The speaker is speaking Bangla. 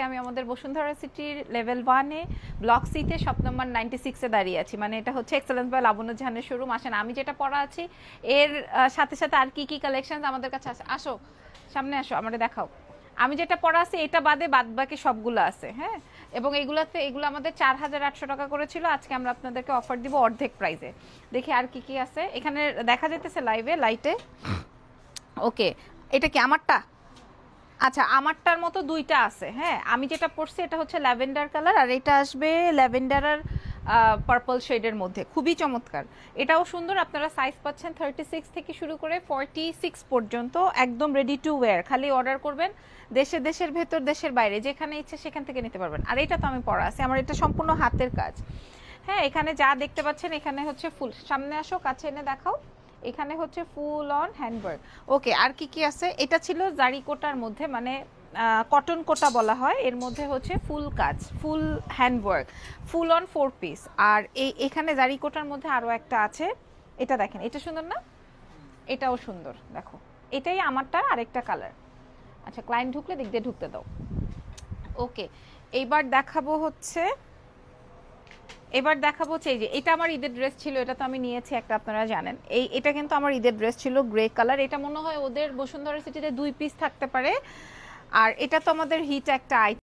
আজকে আমি আমাদের বসুন্ধরা সিটির লেভেল ওয়ানে ব্লক সিতে শপ নম্বর নাইনটি সিক্সে দাঁড়িয়ে আছি। মানে এটা হচ্ছে এক্সেলেন্স বাই লাবণ্য জাহানের শোরুম আসেন আমি যেটা পড়া আছি এর সাথে সাথে আর কি কি কালেকশন আমাদের কাছে আছে আসো সামনে আসো আমাদের দেখাও। আমি যেটা পড়া আছে এটা বাদে বাদ বাকি সবগুলো আছে হ্যাঁ? এবং এগুলাতে এগুলো আমাদের চার হাজার আটশো টাকা করেছিল আজকে আমরা আপনাদেরকে অফার দিব অর্ধেক প্রাইসে দেখি আর কি কি আছে। এখানে দেখা যেতেছে লাইভে লাইটে ওকে এটা কি আমারটা? আচ্ছা আমারটার মতো দুইটা আছে হ্যাঁ? আমি যেটা পড়ছি এটা হচ্ছে ল্যাভেন্ডার কালার, আর এটা আসবে ল্যাভেন্ডার আর পার্পল শেডের মধ্যে। খুবই চমৎকার। এটাও সুন্দর, আপনারা সাইজ পাচ্ছেন থার্টি সিক্স থেকে শুরু করে ফর্টি সিক্স পর্যন্ত, একদম রেডি টু ওয়্যার খালি অর্ডার করবেন, দেশে, দেশের ভেতর, দেশের বাইরে, যেখানে ইচ্ছে সেখান থেকে নিতে পারবেন। আর এটা তো আমি পড়া আছে, আমার এটা সম্পূর্ণ হাতের কাজ। হ্যাঁ এখানে যা দেখতে পাচ্ছেন, এখানে হচ্ছে ফুল। সামনে আসো, কাছে এনে দেখাও। এখানে হচ্ছে ফুল অন হ্যান্ডওয়ার্ক ওকে আর কি কি আছে? এটা ছিল জারি কোটার মধ্যে মানে কটন কোটা বলা হয়। এর মধ্যে হচ্ছে ফুল কাজ full handwork full on four piece আর এই এখানে জারি কোটার মধ্যে আরও একটা আছে। এটা দেখেন, এটা সুন্দর না? এটাও সুন্দর, দেখো। এটাই আমারটা আরেকটা কালার আচ্ছা ক্লায়েন্ট ঢুকলে দিক দিয়ে ঢুকতে দাও। ওকে এইবার দেখাবো হচ্ছে এবার দেখাবো হচ্ছে যে, এটা আমার ঈদের ড্রেস ছিল, এটা তো আমি নিয়েছি একটা, আপনারা জানেন। এই, এটা কিন্তু আমার ঈদের ড্রেস ছিল গ্রে কালার এটা মনে হয় ওদের বসুন্ধরা সিটিতে দুই পিস থাকতে পারে। আর এটা তো আমাদের হিট একটা আইটেম